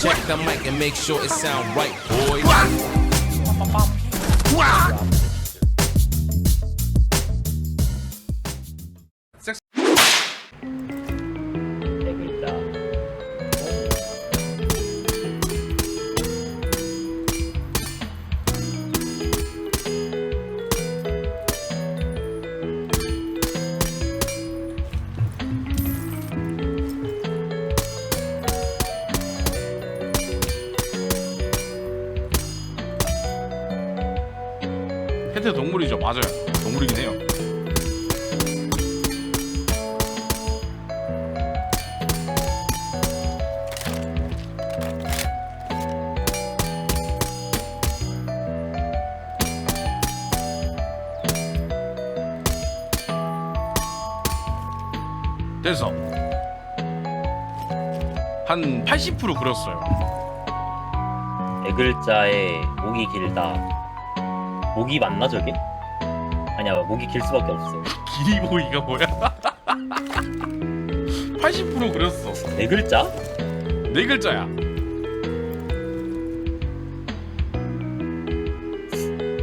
Check the mic and make sure it sound right, boys. 패트 동물이죠. 맞아요. 동물이긴 해요. 됐어. 한 80% 그렸어요. 네 글자에 목이 길다. 목이 맞나 저게? 아니야 목이 길 수밖에 없어. 길이 보이가 뭐야? 80% 그렸어. 네 글자? 네 글자야.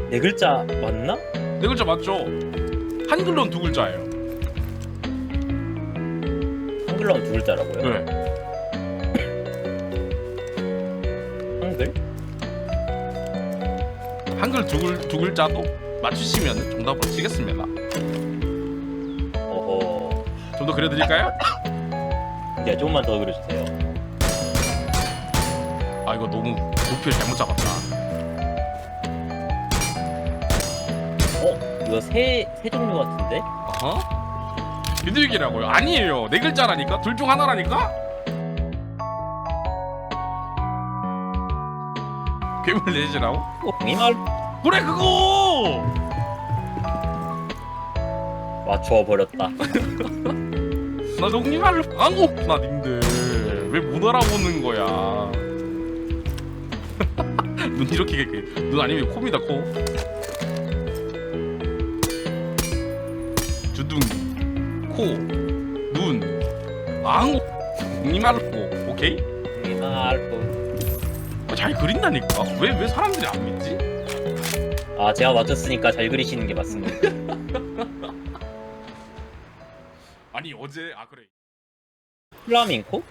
네 글자 맞나? 네 글자 맞죠? 한글로는 두 글자예요. 한글로는 두 글자라고요? 네. 한글? 한글 두, 글, 두 글자도 맞추시면 정답을 치겠습니다. 어허. 좀 더 그려드릴까요? 네 조금만 더 그려주세요. 아 이거 너무 도표를 잘못 잡았다. 어? 이거 새, 새 종류 같은데? 어? 비둘기라고요? 아니에요. 네 글자라니까. 둘 중 하나라니까. 괴물 내지라고? 어, 이말 그래 그거. 맞춰 버렸다. 나 정리말로 앙옥 나 님들 왜 못 알아보는 거야? 눈 이렇게 눈 아니면 코입니다 코. 주둥이, 코, 눈, 앙옥, 정리말로 오케이? 이말 어, 잘 그린다니까. 왜 왜 사람들이 안 믿지? 아 제가 맞췄으니까 잘 그리시는 게 맞습니다. 아니 어제 아 그래. 플라밍코?